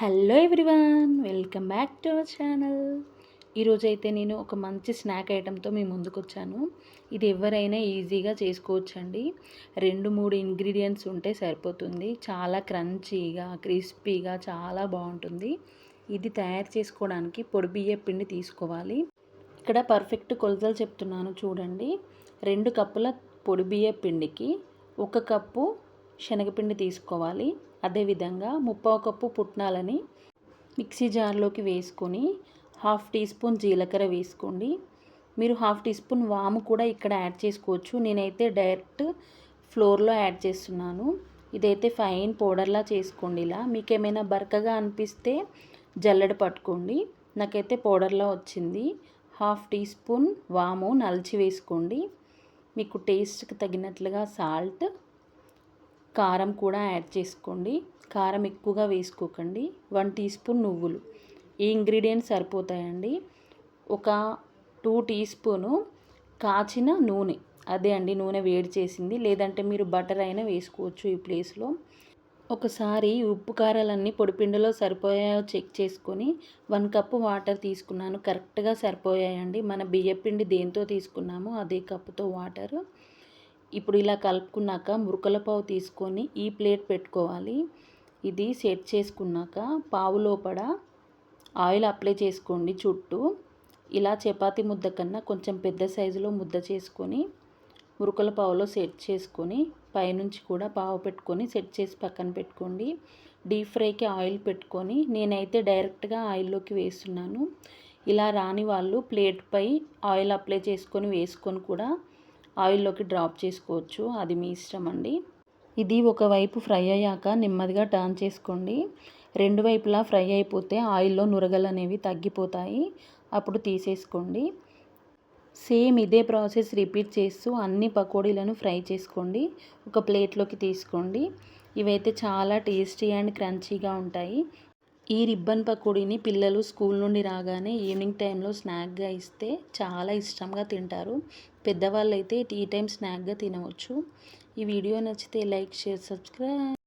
Hello everyone welcome back to our channel. ఈరోజైతే నేను ఒక మంచి స్నాక్ ఐటెంతో మీ ముందుకు వచ్చాను ఇది ఎవరైనా ఈజీగా చేసుకోవచ్చండి. రెండు మూడు ఇంగ్రీడియంట్స్ ఉంటే సరిపోతుంది. చాలా క్రంచీగా క్రిస్పీగా చాలా బాగుంటుంది. ఇది తయారు చేసుకోవడానికి పొడి బియ్య పిండి తీసుకోవాలి. ఇక్కడ పర్ఫెక్ట్ కొలతలు చెప్తున్నాను చూడండి. రెండు కప్పుల పొడి బియ్య పిండికి ఒక కప్పు శనగపిండి తీసుకోవాలి. అదేవిధంగా ముప్పావు కప్పు పుట్నాలని మిక్సీ జార్లోకి వేసుకొని హాఫ్ టీ స్పూన్ జీలకర్ర వేసుకోండి. మీరు హాఫ్ టీ స్పూన్ వాము కూడా ఇక్కడ యాడ్ చేసుకోవచ్చు. నేనైతే డైరెక్ట్ ఫ్లోర్లో యాడ్ చేస్తున్నాను. ఇదైతే ఫైన్ పౌడర్లా చేసుకోండి ఇలా. మీకు ఏమైనా బరకగా అనిపిస్తే జల్లెడ పట్టుకోండి. నాకైతే పౌడర్లా వచ్చింది. హాఫ్ టీ స్పూన్ వాము నలిచి వేసుకోండి. మీకు టేస్ట్కి తగినట్లుగా సాల్ట్ కారం కూడా యాడ్ చేసుకోండి. కారం ఎక్కువగా వేసుకోకండి. వన్ టీ స్పూన్ నువ్వులు. ఈ ఇంగ్రీడియంట్స్ సరిపోతాయండి. ఒక టూ టీ స్పూను కాచిన నూనె. అదే అండి నూనె వేడి చేసింది. లేదంటే మీరు బటర్ అయినా వేసుకోవచ్చు ఈ ప్లేస్లో. ఒకసారి ఉప్పు కారాలన్నీ పొడిపిండిలో సరిపోయాయో చెక్ చేసుకొని వన్ కప్పు వాటర్ తీసుకున్నాను. కరెక్ట్గా సరిపోయాయండి. మన బియ్యపిండి దేంతో తీసుకున్నామో అదే కప్పుతో వాటర్. ఇప్పుడు ఇలా కలుపుకున్నాక మురుకల పావు తీసుకొని ఈ ప్లేట్ పెట్టుకోవాలి. ఇది సెట్ చేసుకున్నాక పావు లోపల ఆయిల్ అప్లై చేసుకోండి చుట్టూ. ఇలా చపాతి ముద్ద కన్నా కొంచెం పెద్ద సైజులో ముద్ద చేసుకొని మురుకల పావులో సెట్ చేసుకొని పైనుంచి కూడా పావు పెట్టుకొని సెట్ చేసి పక్కన పెట్టుకోండి. డీప్ ఫ్రైకి ఆయిల్ పెట్టుకొని నేనైతే డైరెక్ట్గా ఆయిల్లోకి వేస్తున్నాను. ఇలా రాని వాళ్ళు ప్లేట్పై ఆయిల్ అప్లై చేసుకొని వేసుకొని కూడా ఆయిల్లోకి డ్రాప్ చేసుకోవచ్చు. అది మీ ఇష్టం అండి. ఇది ఒకవైపు ఫ్రై అయ్యాక నెమ్మదిగా టర్న్ చేసుకోండి. రెండు వైపులా ఫ్రై అయిపోతే ఆయిల్లో నురగలు అనేవి తగ్గిపోతాయి. అప్పుడు తీసేసుకోండి. సేమ్ ఇదే ప్రాసెస్ రిపీట్ చేస్తూ అన్ని పకోడీలను ఫ్రై చేసుకోండి. ఒక ప్లేట్లోకి తీసుకోండి. ఇవైతే చాలా టేస్టీ అండ్ క్రంచీగా ఉంటాయి. ఈ రిబ్బన్ పకోడీని పిల్లలు స్కూల్ నుండి రాగానే ఈవినింగ్ టైంలో స్నాక్గా ఇస్తే చాలా ఇష్టంగా తింటారు. పెద్దవాళ్ళు అయితే టీ టైం స్నాక్గా తినవచ్చు. ఈ వీడియో నచ్చితే లైక్ షేర్ సబ్స్క్రైబ్.